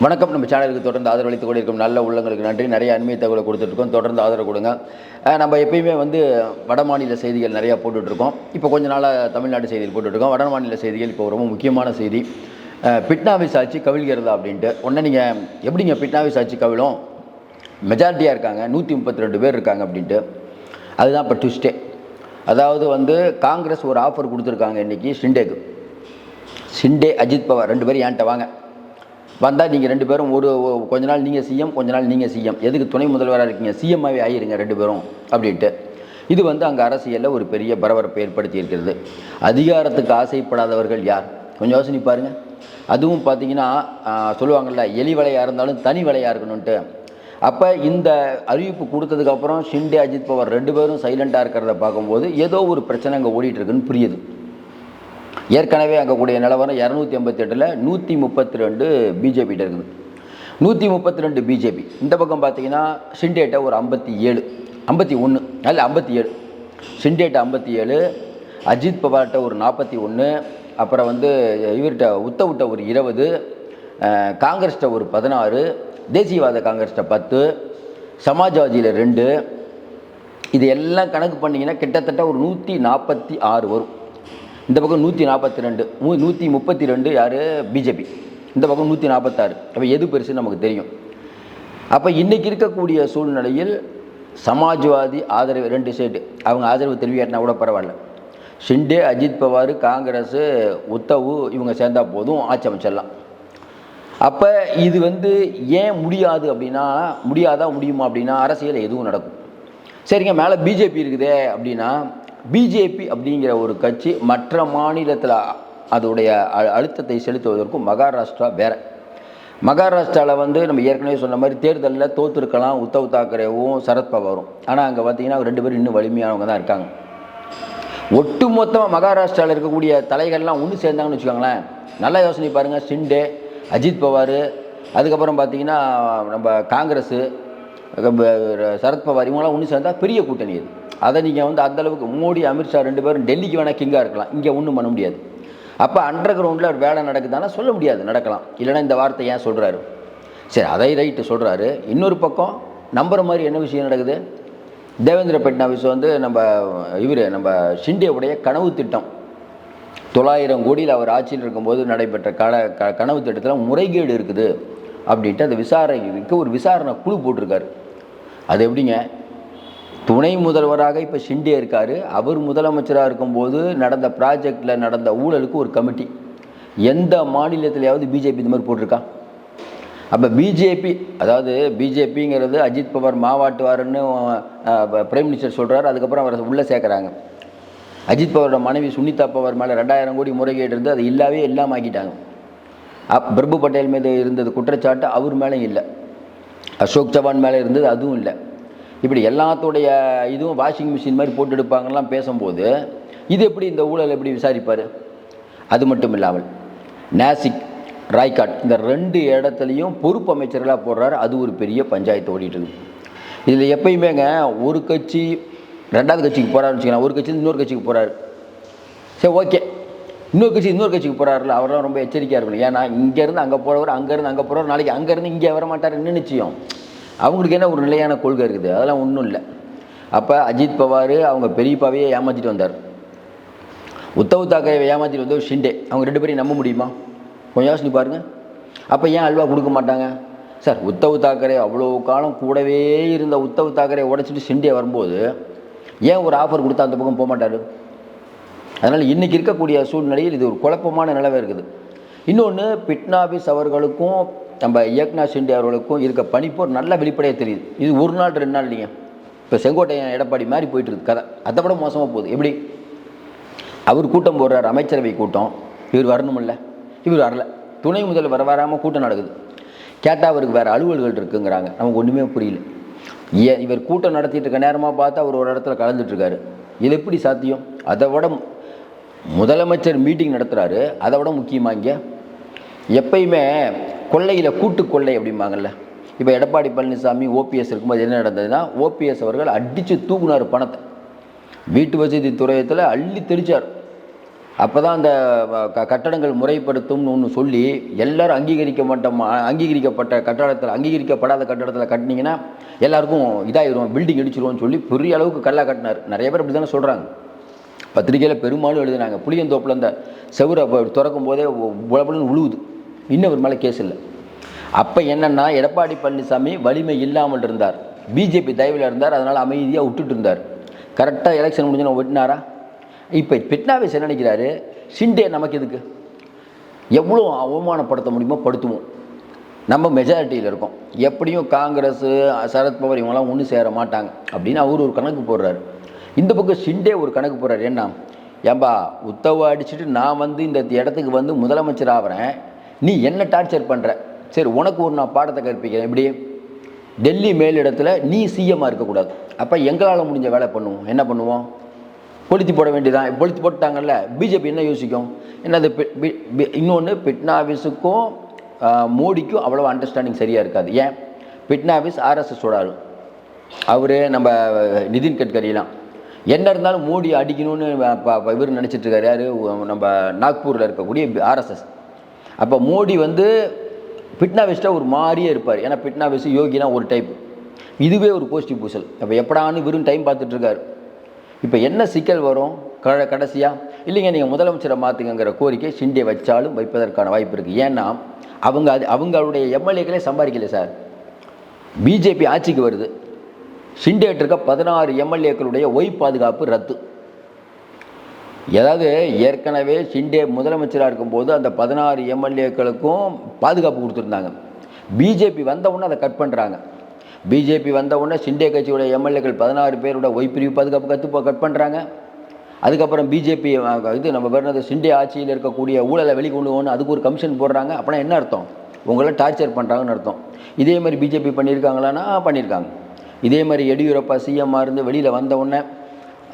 வணக்கம். நம்ம சேனலுக்கு தொடர்ந்து ஆதரவளித்து கூட இருக்கும் நல்ல உள்ளங்களுக்கு நன்றி. நிறைய அண்மைய தகவலை கொடுத்துட்ருக்கோம் தொடர்ந்து ஆதரவு கொடுங்க. நம்ம எப்பயுமே வந்து வட மாநில செய்திகள் நிறையா போட்டுட்ருக்கோம் இப்போ கொஞ்ச நாளாக தமிழ்நாடு செய்திகள் போட்டுட்ருக்கோம் வட மாநில செய்திகள் இப்போ ரொம்ப முக்கியமான செய்தி. அஹ் ஆட்சி சாட்சி கவிழ்கிறதா அப்படின்ட்டு. உடனே நீங்கள் எப்படிங்க பிட்னாவி சாட்சி கவிழும்? மெஜாரிட்டியாக இருக்காங்க. நூற்றி முப்பத்தி ரெண்டு பேர் இருக்காங்க அப்படின்ட்டு. அதுதான் இப்போ ட்விஸ்டே அதாவது வந்து காங்கிரஸ் ஒரு ஆஃபர் கொடுத்துருக்காங்க இன்றைக்கி ஷிண்டேக்கு. ஷிண்டே அஜித் பவார் ரெண்டு பேரும் ஏன்ட்ட வாங்க. வந்தால் நீங்கள் ரெண்டு பேரும் ஒரு கொஞ்ச நாள் நீங்கள் சிஎம் கொஞ்ச நாள் நீங்கள் சிஎம். எதுக்கு துணை முதல்வராக இருக்கீங்க? சிஎம்மாகவே ஆகிருங்க ரெண்டு பேரும் அப்படின்ட்டு. இது வந்து அங்கே அரசியலில் ஒரு பெரிய பரபரப்பை ஏற்படுத்தி இருக்கிறது. அதிகாரத்துக்கு ஆசைப்படாதவர்கள் யார்? கொஞ்சம் யோசனை பாருங்க. அதுவும் பார்த்தீங்கன்னா சொல்லுவாங்கள்ல எலி வலையாக இருந்தாலும் தனி வலையாக இருக்கணுன்ட்டு அப்போ இந்த அறிவிப்பு கொடுத்ததுக்கப்புறம் ஷிண்டே அஜித் பவார் ரெண்டு பேரும் சைலண்ட்டாக இருக்கிறத பார்க்கும்போது ஏதோ ஒரு பிரச்சனை அங்கே ஓடிட்டுருக்குன்னு புரியுது. ஏற்கனவே அங்கக்கூடிய நிலவரம் இரநூத்தி ஐம்பத்தி எட்டில் நூற்றி முப்பத்தி ரெண்டு பிஜேபிகிட்ட இருக்குது. நூற்றி முப்பத்தி ரெண்டு பிஜேபி இந்த பக்கம் பார்த்தீங்கன்னா சிண்டேட்டை ஒரு ஐம்பத்தி ஏழு ஐம்பத்தி ஒன்று அல்ல ஐம்பத்தி ஏழு. சிண்டேட்டை ஐம்பத்தி ஏழு அஜித் பவார்கிட்ட ஒரு நாற்பத்தி ஒன்று அப்புறம் வந்து இவர்கிட்ட உத்தவிட்ட ஒரு இருபது காங்கிரஸ்கிட்ட ஒரு பதினாறு தேசியவாத காங்கிரஸ்கிட்ட பத்து சமாஜ்வாதியில் ரெண்டு. இது எல்லாம் கணக்கு பண்ணிங்கன்னா கிட்டத்தட்ட ஒரு நூற்றி நாற்பத்தி ஆறு வரும். இந்த பக்கம் நூற்றி நாற்பத்தி ரெண்டு மூ நூற்றி முப்பத்தி ரெண்டு யார்? பிஜேபி. இந்த பக்கம் நூற்றி நாற்பத்தாறு அப்போ எது பெருசுன்னு நமக்கு தெரியும். அப்போ இன்றைக்கி இருக்கக்கூடிய சூழ்நிலையில் சமாஜ்வாதி ஆதரவு ரெண்டு சைடு அவங்க ஆதரவு தெரிவிக்காட்டினா கூட பரவாயில்ல. ஷிண்டே அஜித் பவார் காங்கிரஸ் உத்தவு இவங்க சேர்ந்தா போதும் ஆட்சி அமைச்சிடலாம். அப்போ இது வந்து ஏன் முடியாது அப்படின்னா முடியாதா முடியுமா அப்படின்னா அரசியல் எதுவும் நடக்கும். சரிங்க மேலே பிஜேபி இருக்குதே அப்படின்னா பிஜேபி அப்படிங்கிற ஒரு கட்சி மற்ற மாநிலத்தில் அதோடைய அ- அழுத்தத்தை செலுத்துவதற்கும் மகாராஷ்டிரா வேறு. மகாராஷ்டிராவில் வந்து நம்ம ஏற்கனவே சொன்ன மாதிரி தேர்தலில் தோற்றுருக்கலாம் உத்தவ் தாக்கரேவும் சரத்பவாரும் ஆனால் அங்கே பார்த்தீங்கன்னா ரெண்டு பேரும் இன்னும் வலிமையானவங்க தான் இருக்காங்க. ஒட்டுமொத்தமாக மகாராஷ்டிராவில் இருக்கக்கூடிய தலைகள்லாம் ஒன்று சேர்ந்தாங்கன்னு வச்சுக்கோங்களேன். நல்லா யோசனை பாருங்கள் ஷிண்டே அஜித் பவார் அதுக்கப்புறம் பார்த்தீங்கன்னா நம்ம காங்கிரஸு சரத்பவார் இவங்களாம் ஒன்று சேர்ந்தால் பெரிய கூட்டணி இது அதை நீங்கள் வந்து அந்தளவுக்கு மோடி அமித்ஷா ரெண்டு பேரும் டெல்லிக்கு வேணால் கிங்காக இருக்கலாம். இங்கே ஒன்றும் பண்ண முடியாது. அப்போ அண்டர் கிரவுண்டில் ஒரு வேலை நடக்குதானா சொல்ல முடியாது நடக்கலாம். இல்லைன்னா இந்த வார்த்தை ஏன் சொல்கிறாரு சரி அதை ரைட்டு சொல்கிறாரு இன்னொரு பக்கம் நம்புகிற மாதிரி என்ன விஷயம் நடக்குது? தேவேந்திர பட்னாவிஸ் வந்து நம்ம இவர் நம்ம ஷிண்டேவுடைய கனவு திட்டம். தொள்ளாயிரம் கோடியில் அவர் ஆட்சியில் இருக்கும்போது நடைபெற்ற கல க கனவு திட்டத்தில் முறைகேடு இருக்குது. அப்படின்ட்டு அந்த விசாரணைக்கு ஒரு விசாரணை குழு போட்டிருக்காரு. அது எப்படிங்க? துணை முதல்வராக இப்போ ஷிண்டே இருக்கார். அவர் முதலமைச்சராக இருக்கும்போது நடந்த ப்ராஜெக்டில் நடந்த ஊழலுக்கு ஒரு கமிட்டி எந்த மாநிலத்திலையாவது பிஜேபி இந்த மாதிரி போட்டிருக்கா? அப்போ பிஜேபி அதாவது பிஜேபிங்கிறது அஜித் பவார் மாவாட்டுவாருன்னு பிரைம் மினிஸ்டர் சொல்கிறார் அதுக்கப்புறம் அவரை உள்ளே சேர்க்குறாங்க. அஜித் பவாரோட மனைவி சுனிதா பவார் மேலே ரெண்டாயிரம் கோடி முறைகேடு இருந்து அது இல்லாவே எல்லாம் ஆக்கிட்டாங்க. அப் பிரபு பட்டேல் மீது இருந்தது குற்றச்சாட்டு அவர் மேலே இல்லை. அசோக் சவான் மேலே இருந்தது அதுவும் இல்லை. இப்படி எல்லாத்தோடைய இதுவும் வாஷிங் மிஷின் மாதிரி போட்டு எடுப்பாங்கலாம் பேசும்போது இது எப்படி இந்த ஊழல் எப்படி விசாரிப்பார்? அது மட்டும் இல்லாமல் நாசிக் ராய்காட் இந்த ரெண்டு இடத்துலையும் பொறுப்பு அமைச்சர்களாக போடுறாரு. அது ஒரு பெரிய பஞ்சாயத்து ஓடிட்டு இருக்கு. இதில் எப்பயுமேங்க ஒரு கட்சி ரெண்டாவது கட்சிக்கு போகிறாருன்னு வச்சுக்கலாம் ஒரு கட்சி இன்னொரு கட்சிக்கு போகிறாரு சரி ஓகே. இன்னொரு கட்சி இன்னொரு கட்சிக்கு போகிறாருல அவரெல்லாம் ரொம்ப எச்சரிக்கையாக இருக்கணும். ஏன்னா இங்கேருந்து அங்கே போகிறவர் அங்கேருந்து அங்கே போகிறவர் நாளைக்கு அங்கேருந்து இங்கே வர மாட்டார் என்ன நிச்சயம் அவங்களுக்கு என்ன ஒரு நிலையான கொள்கை இருக்குது? அதெல்லாம் ஒன்றும் இல்லை. அப்போ அஜித் பவார் அவங்க பெரியப்பாவையே ஏமாற்றிட்டு வந்தார். உத்தவ் தாக்கரேவை ஏமாற்றிட்டு வந்தவர் ஷிண்டே. அவங்க ரெண்டு பேரையும் நம்ப முடியுமா? கொஞ்சம் யோசனை பாருங்கள் அப்போ ஏன் அல்வா கொடுக்க மாட்டாங்க? சார் உத்தவ் தாக்கரே அவ்வளோ காலம் கூடவே இருந்த உத்தவ் தாக்கரே உடச்சிட்டு ஷிண்டே வரும்போது ஏன் ஒரு ஆஃபர் கொடுத்தா அந்த பக்கம் போக மாட்டார்? அதனால் இன்றைக்கி இருக்கக்கூடிய சூழ்நிலையில் இது ஒரு குழப்பமான நிலவை இருக்குது. இன்னொன்று பிட்னாபிஸ் அவர்களுக்கும் நம்ம ஏக்நாத் ஷிண்டே அவர்களுக்கும் இருக்க பனிப்போர் நல்லா வெளிப்படையாக தெரியுது. இது ஒரு நாள் ரெண்டு நாள் இல்லைங்க. இப்போ செங்கோட்டையன் எடப்பாடி மாதிரி போயிட்டு இருக்கு கதை. அதை விட மோசமாக போகுது. எப்படி? அவர் கூட்டம் போடுறார் அமைச்சரவை கூட்டம். இவர் வரணுமில்ல. இவர் வரல. துணை முதல்வர் வராமல் கூட்டம் நடக்குது. கேட்டால் அவருக்கு வேறு அலுவல்கள் இருக்குங்கிறாங்க. நமக்கு ஒன்றுமே புரியல. ஏன் இவர் கூட்டம் நடத்திட்டு இருக்க நேரமாக பார்த்து அவர் ஒரு இடத்துல கலந்துட்டுருக்காரு இது எப்படி சாத்தியம்? அதை விட முதலமைச்சர் மீட்டிங் நடத்துகிறாரு அதை விட முக்கியமாக இங்கே? எப்பயுமே கொள்ளையில் கூட்டு கொள்ளை அப்படிம்பாங்கல்ல. இப்போ எடப்பாடி பழனிசாமி ஓபிஎஸ் இருக்கும்போது என்ன நடந்ததுன்னா ஓபிஎஸ் அவர்கள் அடித்து தூக்குனார் பணத்தை. வீட்டு வசதி துறையத்தில் அள்ளி தெளிச்சார். அப்போ தான் அந்த க- கட்டடங்கள் முறைப்படுத்தும்னு ஒன்று சொல்லி எல்லோரும் அங்கீகரிக்க மாட்டோம் அங்கீகரிக்கப்பட்ட கட்டடத்தில் அங்கீகரிக்கப்படாத கட்டடத்தில் கட்டினீங்கன்னா எல்லாருக்கும் இதாகிடும் பில்டிங் இடிச்சிருவோம்னு சொல்லி பெரிய அளவுக்கு கல்லாக கட்டினார். நிறைய பேர் அப்படி தானே சொல்கிறாங்க பத்திரிக்கையில் பெரும்பாலும் எழுதினாங்க. புளியந்தோப்பில் அந்த செவுரை திறக்கும் போதே உழவுன்னு உழுவுது. இன்னும் ஒரு மேலே கேஸ் இல்லை. அப்போ என்னென்னா எடப்பாடி பழனிசாமி வலிமை இல்லாமல் இருந்தார். பிஜேபி தயவில் இருந்தார் அதனால் அமைதியாக விட்டுட்டு இருந்தார். கரெக்டாக எலெக்ஷன் முடிஞ்சு ஒட்டினாரா இப்போ பிட்னாவிஸ் என்ன நினைக்கிறாரு? ஷிண்டே நமக்கு எதுக்கு? எவ்வளோ அவமானப்படுத்த முடியுமோ படுத்துவோம். நம்ம மெஜாரிட்டியில் இருக்கோம். எப்படியும் காங்கிரஸ் சரத்பவர் இவங்களாம் ஒன்றும் சேர மாட்டாங்க அப்படின்னு அவர் ஒரு கணக்கு போடுறாரு. இந்த பக்கம் ஷிண்டே ஒரு கணக்கு போடுறாரு. என்ன ஏம்பா உத்தவ அடிச்சுட்டு நான் வந்து இந்த இடத்துக்கு வந்து முதலமைச்சர் ஆகிறேன். நீ என்ன டார்ச்சர் பண்ணுற சரி உனக்கு ஒரு நான் பாடத்தை கற்பிக்கிறேன். இப்படி டெல்லி மேலிடத்தில் நீ சிஎம்மாக இருக்கக்கூடாது. அப்போ எங்களால் முடிஞ்ச வேலை பண்ணுவோம். என்ன பண்ணுவோம்? கொளுத்தி போட வேண்டியதான் கொளுத்தி போட்டாங்கல்ல பிஜேபி என்ன யோசிக்கும்? என்னது இன்னொன்று பிட்னாவிஸுக்கும் மோடிக்கும் அவ்வளோ அண்டர்ஸ்டாண்டிங் சரியாக இருக்காது. ஏன்? பிட்னாவிஸ் ஆர்எஸ்எஸோட ஆளு அவர் நம்ம நிதின் கட்கரிலாம். என்ன இருந்தாலும் மோடி அடிக்கணும்னு ப- இவர் நினச்சிட்டு இருக்காரு. யார்? நம்ம நாக்பூரில் இருக்கக்கூடிய ஆர்எஸ்எஸ் அப்போ மோடி வந்து பிட்னாவிஸ்ட்டாக ஒரு மாதிரியே இருப்பார். ஏன்னா பிட்னாவிஸ் யோகினா ஒரு டைப் இதுவே ஒரு கோஷ்டி பூசல். அப்போ எப்படான்னு வெறும் டைம் பார்த்துட்ருக்காரு இப்போ என்ன சிக்கல் வரும்? க கடைசியாக இல்லைங்க நீங்கள் முதலமைச்சரை மாற்றுங்கிற கோரிக்கை ஷிண்டே வச்சாலும் வைப்பதற்கான வாய்ப்பு இருக்குது ஏன்னா அவங்க அது அவங்களுடைய எம்எல்ஏக்களே சம்பாதிக்கல சார். பிஜேபி ஆட்சிக்கு வருது. ஷிண்டேட்டு இருக்க பதினாறு எம்எல்ஏக்களுடைய ஒய் பாதுகாப்பு ரத்து. ஏதாவது ஏற்கனவே ஷிண்டே முதலமைச்சராக இருக்கும்போது அந்த பதினாறு எம்எல்ஏக்களுக்கும் பாதுகாப்பு கொடுத்துருந்தாங்க. பிஜேபி வந்தவுடனே அதை கட் பண்ணுறாங்க பிஜேபி வந்த உடனே ஷிண்டே கட்சியோட எம்எல்ஏக்கள் பதினாறு பேரோட ஒய்பிரிவு பாதுகாப்பு கற்று கட் பண்ணுறாங்க அதுக்கப்புறம் பிஜேபி இது நம்ம பேர் சிண்டே ஆட்சியில் இருக்கக்கூடிய ஊழலை வெளிக்கொண்டு போகணும் அதுக்கு ஒரு கமிஷன் போடுறாங்க. அப்படின்னா என்ன அர்த்தம்? உங்களை டார்ச்சர் பண்ணுறாங்கன்னு அர்த்தம். இதே மாதிரி பிஜேபி பண்ணியிருக்காங்களான்னா பண்ணியிருக்காங்க. இதே மாதிரி எடியூரப்பா சிஎம்மாக இருந்து வெளியில் வந்தவுடனே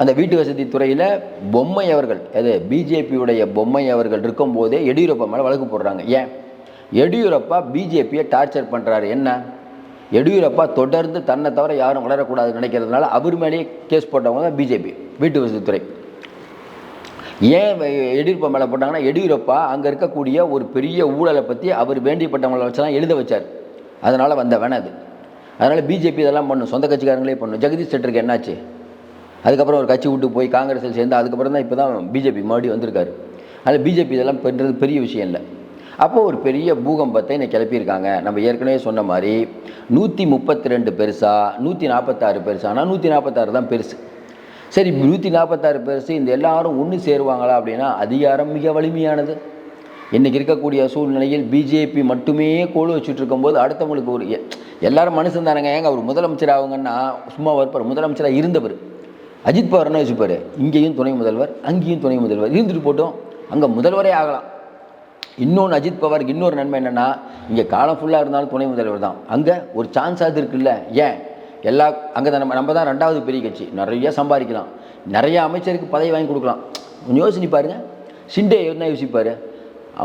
அந்த வீட்டு வசதி துறையில் பொம்மை அவர்கள் அது பிஜேபியுடைய பொம்மை அவர்கள் இருக்கும்போதே எடியூரப்பா மேலே வழக்கு போடுறாங்க. ஏன்? எடியூரப்பா பிஜேபியை டார்ச்சர் பண்ணுறாரு என்ன? எடியூரப்பா தொடர்ந்து தன்னை தவிர யாரும் வளரக்கூடாதுன்னு நினைக்கிறதுனால அவர் மேலேயே கேஸ் போட்டவங்க தான் பிஜேபி வீட்டு வசதித்துறை ஏன் எடியூரப்பா மேலே போட்டாங்கன்னா எடியூரப்பா அங்கே இருக்கக்கூடிய ஒரு பெரிய ஊழலை பற்றி அவர் வேண்டியப்பட்டவங்களை வச்செல்லாம் எழுத வச்சார். அதனால் வந்த வேணாது அதனால் பிஜேபி இதெல்லாம் பண்ணும் சொந்த கட்சிக்காரங்களே பண்ணும் ஜெகதீஷ் செட்டருக்கு என்னாச்சு? அதுக்கப்புறம் ஒரு கட்சி விட்டு போய் காங்கிரஸில் சேர்ந்து அதுக்கப்புறம் தான் இப்போ தான் பிஜேபி மறுபடியும் வந்திருக்காரு. அதில் பிஜேபி இதெல்லாம் பண்ணுறது பெரிய விஷயம் இல்லை. அப்போ ஒரு பெரிய பூகம்பத்தை இன்னைக்கு கிளப்பியிருக்காங்க. நம்ம ஏற்கனவே சொன்ன மாதிரி நூற்றி முப்பத்தி ரெண்டு பெருசா நூற்றி நாற்பத்தாறு பெருசா. ஆனால் நூற்றி நாற்பத்தாறு தான் பெருசு. சரி நூற்றி நாற்பத்தாறு பெருசு இந்த எல்லாரும் ஒன்று சேருவாங்களா அப்படின்னா அதிகாரம் மிக வலிமையானது. இன்றைக்கி இருக்கக்கூடிய சூழ்நிலையில் பிஜேபி மட்டுமே கோழு வச்சுட்டு இருக்கும்போது அடுத்தவங்களுக்கு ஒரு எல்லாரும் மனுஷன் தானங்க ஏங்க அவர் முதலமைச்சர் ஆகுங்கன்னா சும்மா இருப்பார் முதலமைச்சராக இருந்தவர். அஜித் பவர்னா வச்சுப்பார் இங்கேயும் துணை முதல்வர் அங்கேயும் துணை முதல்வர். இருந்துட்டு போட்டோம். அங்கே முதல்வரே ஆகலாம். இன்னொன்று அஜித் பவாருக்கு இன்னொரு நன்மை என்னென்னா இங்கே காலம் ஃபுல்லாக இருந்தாலும் துணை முதல்வர் தான். அங்கே ஒரு சான்ஸ் அது இருக்குல்ல? ஏன்? எல்லா அங்கே தான் நம்ம நம்ம தான் ரெண்டாவது பெரிய கட்சி. நிறைய சம்பாதிக்கலாம். நிறைய அமைச்சருக்கு பதவி வாங்கி கொடுக்கலாம். கொஞ்சம் யோசிச்சு பாருங்க. ஷிண்டே என்ன யோசிப்பார்?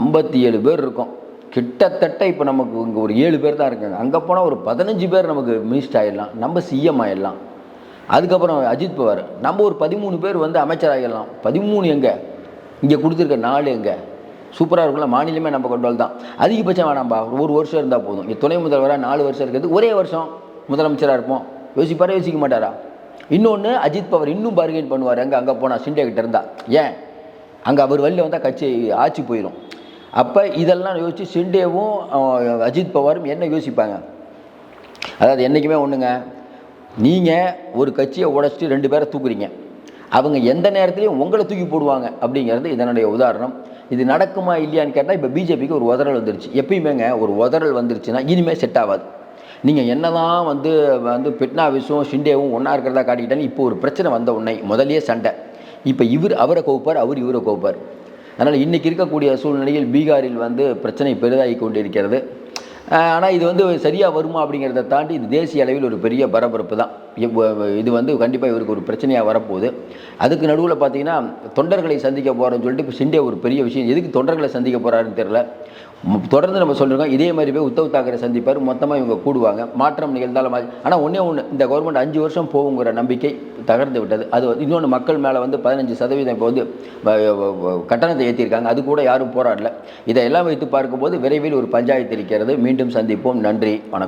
ஐம்பத்தி ஏழு பேர் இருக்கோம். கிட்டத்தட்ட இப்போ நமக்கு இங்கே ஒரு ஏழு பேர் தான் இருக்காங்க. அங்கே போனால் ஒரு பதினஞ்சு பேர் நமக்கு மினிஸ்டர் ஆயிடலாம். நம்ம சிஎம் ஆயிடலாம். அதுக்கப்புறம் அஜித் பவார். நம்ம ஒரு பதிமூணு பேர் வந்து அமைச்சராகிடலாம் பதிமூணு எங்கே? இங்கே கொடுத்துருக்க நாலு எங்கே? சூப்பராக இருக்கும்ல மாநிலமே நம்ம கொண்டு தான் அதிகபட்சம் வேணாம்பா ஒரு வருஷம் இருந்தால் போதும். இங்கே துணை முதல்வராக நாலு வருஷம் இருக்கிறது. ஒரே வருஷம் முதலமைச்சராக இருப்போம். யோசிப்பாரா யோசிக்க மாட்டாரா? இன்னொன்று அஜித் பவர் இன்னும் பார்கெயின் பண்ணுவார். அங்கே அங்கே போனால் சிண்டே இருந்தால் ஏன்? அங்கே அவர் வெளில வந்தால் கட்சி ஆட்சி போயிடும் அப்போ இதெல்லாம் யோசித்து சிண்டேவும் அஜித் பவாரும் என்ன யோசிப்பாங்க? அதாவது என்றைக்குமே ஒன்றுங்க நீங்கள் ஒரு கட்சியை உடச்சிட்டு ரெண்டு பேரை தூக்குறீங்க. அவங்க எந்த நேரத்துலையும் உங்களை தூக்கி போடுவாங்க அப்படிங்கிறது இதனுடைய உதாரணம். இது நடக்குமா இல்லையான்னு கேட்டால் இப்போ பிஜேபிக்கு ஒரு உதறல் வந்துருச்சு. எப்பயுமேங்க ஒரு உதறல் வந்துருச்சுன்னா இனிமேல் செட் ஆகாது. நீங்கள் என்ன தான் வந்து வந்து பிட்னாவிஸும் ஷிண்டேவும் ஒன்றா இருக்கிறதா காட்டிக்கிட்டாலும் இப்போ ஒரு பிரச்சனை வந்த உடனே முதல்லயே சண்டை. இப்போ இவர் அவரை கோப்பார் அவர் இவரை கோப்பார். அதனால் இன்றைக்கி இருக்கக்கூடிய சூழ்நிலையில் பீகாரில் வந்து பிரச்சனை பெரிதாகி கொண்டிருக்கிறது. ஆனால் இது வந்து சரியாக வருமா அப்படிங்கிறத தாண்டி இது தேசிய அளவில் ஒரு பெரிய பரபரப்பு தான். இது வந்து கண்டிப்பாக இவருக்கு ஒரு பிரச்சனையாக வரப்போகுது. அதுக்கு நடுவில் பார்த்தீங்கன்னா தொண்டர்களை சந்திக்க போகிறோன்னு சொல்லிட்டு இப்போ சிண்டே ஒரு பெரிய விஷயம். எதுக்கு தொண்டர்களை சந்திக்க போகிறாருன்னு தெரில தொடர்ந்து நம்ம சொல்லியிருக்கோம் இதே மாதிரி போய் உத்தவ் தாக்கரே சந்திப்பார். மொத்தமாக இவங்க கூடுவாங்க. மாற்றம் நிகழ்ந்தாலும் ஆனால் ஒன்றே ஒன்று இந்த கவர்மெண்ட் அஞ்சு வருஷம் போகுங்கிற நம்பிக்கை தகர்ந்து விட்டது. அது இன்னொன்று மக்கள் மேலே வந்து பதினஞ்சு சதவீதம் இப்போ வந்து வ- கட்டணத்தை ஏற்றிருக்காங்க அது கூட யாரும் போராடல. இதையெல்லாம் வைத்து பார்க்கும்போது விரைவில் ஒரு பஞ்சாயத்து இருக்கிறது. மீண்டும் சந்திப்போம். நன்றி. வணக்கம்.